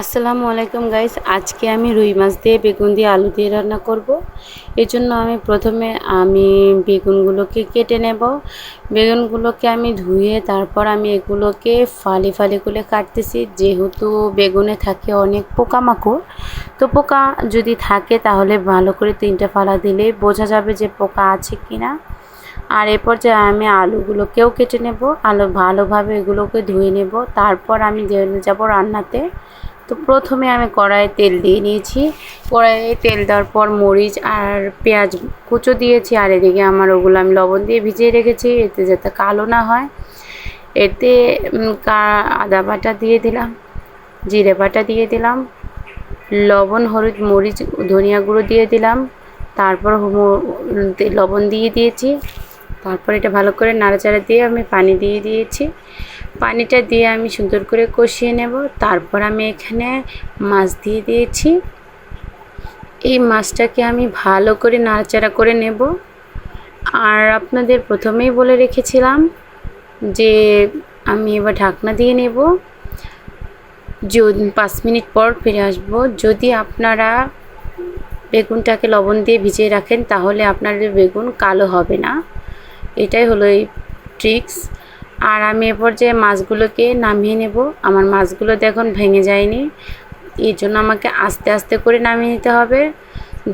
আসসালামু আলাইকুম গাইস আজকে আমি রুই মাছ দিয়ে বেগুন দিয়ে আলু দিয়ে রান্না করব। জন্য আমি প্রথমে আমি বেগুনগুলোকে কেটে নেব। বেগুনগুলোকে আমি ধুয়ে তারপর আমি এগুলোকে ফালি ফালি করে কাটতেছি। যেহেতু বেগুনে থাকে অনেক পোকামাকড়, তো পোকা যদি থাকে তাহলে ভালো করে তিনটা ফালা দিলে বোঝা যাবে যে পোকা আছে কি না আর এরপর যে আমি আলুগুলোকেও কেটে নেব। আলু ভালোভাবে এগুলোকে ধুয়ে নেব। তারপর আমি যাব রান্নাতে। তো প্রথমে আমি কড়াইয়ে তেল দিয়ে নিয়েছি। কড়াইয়ে তেল দেওয়ার পর মরিচ আর পেঁয়াজ কুচো দিয়েছি আর এদিকে আমার ওগুলো আমি লবণ দিয়ে ভিজিয়ে রেখেছি, এতে যাতে কালো না হয়। এতে আদা বাটা দিয়ে দিলাম, জিরে বাটা দিয়ে দিলাম, লবণ, হলুদ, মরিচ, ধনিয়া গুঁড়ো দিয়ে দিলাম, তারপর লবণ দিয়ে দিয়েছি। তারপর এটা ভালো করে নাড়াচাড়া দিয়ে আমি পানি দিয়ে দিয়েছি। পানিটা দিয়ে আমি সুন্দর করে কষিয়ে নেব। তারপর আমি এখানে মাছ দিয়ে দিয়েছি। এই মাছটাকে আমি ভালো করে নাড়াচাড়া করে নেব। আর আপনাদের প্রথমেই বলে রেখেছিলাম যে আমি এবার ঢাকনা দিয়ে নেব। যদি পাঁচ মিনিট পর ফিরে আসব। যদি আপনারা বেগুনটাকে লবণ দিয়ে ভিজিয়ে রাখেন, তাহলে আপনাদের বেগুন কালো হবে না। এটাই হলো এই ট্রিক্স আর আমি এ পর্যায়ে মাছগুলোকে নামিয়ে নেব, আমার মাছগুলো দেখুন ভেঙে যায়নি। এর জন্য আমাকে আস্তে আস্তে করে নামিয়ে নিতে হবে।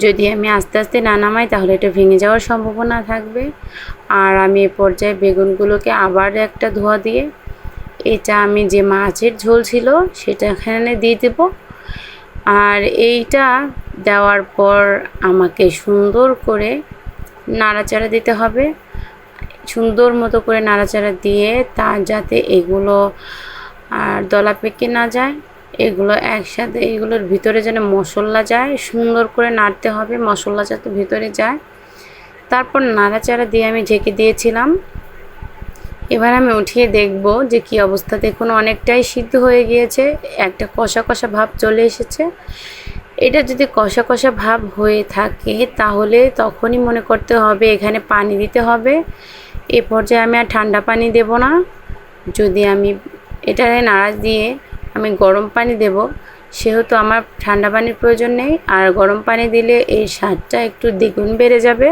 যদি আমি আস্তে আস্তে না নামাই, তাহলে এটা ভেঙে যাওয়ার সম্ভাবনা থাকবে। আর আমি এ পর্যায়ে বেগুনগুলোকে আবার একটা ধোয়া দিয়ে, এটা আমি যে মাছের ঝোল ছিল, সেটা এখানে দিয়ে দেব। আর এইটা দেওয়ার পর আমাকে সুন্দর করে নাড়াচাড়া দিতে হবে। সুন্দর মতো করে নাড়াচাড়া দিয়ে তার যাতে এগুলো আর দলা পেকে না যায়, এগুলো একসাথে, এগুলোর ভিতরে যেন মশলা যায়, সুন্দর করে নাড়তে হবে, মশলা যাতে ভিতরে যায়। তারপর নাড়াচাড়া দিয়ে আমি ঢেকে দিয়েছিলাম। এবার আমি উঠিয়ে দেখব যে কি অবস্থা। দেখুন, অনেকটাই সিদ্ধ হয়ে গিয়েছে, একটা কষা কষা ভাব চলে এসেছে। এটা যদি কষা কষা ভাব হয়ে থাকে, তাহলে তখনই মনে করতে হবে, এখানে পানি দিতে হবে। এ পর্যায়ে আমি আর ঠান্ডা পানি দেব না। যদি আমি এটা নাড়াচ দিয়ে আমি গরম পানি দেব, সেহেতু আমার ঠান্ডা পানির প্রয়োজন নেই। আর গরম পানি দিলে এই স্বাদটা একটু দ্বিগুণ বেড়ে যাবে।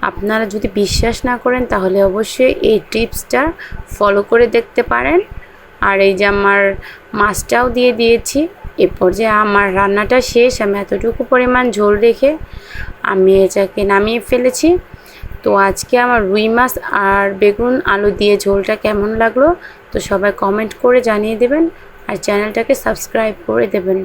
আপনারা যদি বিশ্বাস না করেন, তাহলে অবশ্যই এই টিপসটা ফলো করে দেখতে পারেন। আর এই যে আমার মাছটাও দিয়ে দিয়েছি, এ পর্যায়ে আমার রান্নাটা শেষ। আমি এতটুকু পরিমাণ ঝোল রেখে আমি এটাকে নামিয়ে ফেলেছি। তো আজকে আমার রুই মাছ আর বেগুন, আলু দিয়ে ঝোলটা কেমন লাগল? তো সবাই কমেন্ট করে জানিয়ে দেবেন আর চ্যানেলটাকে সাবস্ক্রাইব করে দেবেন।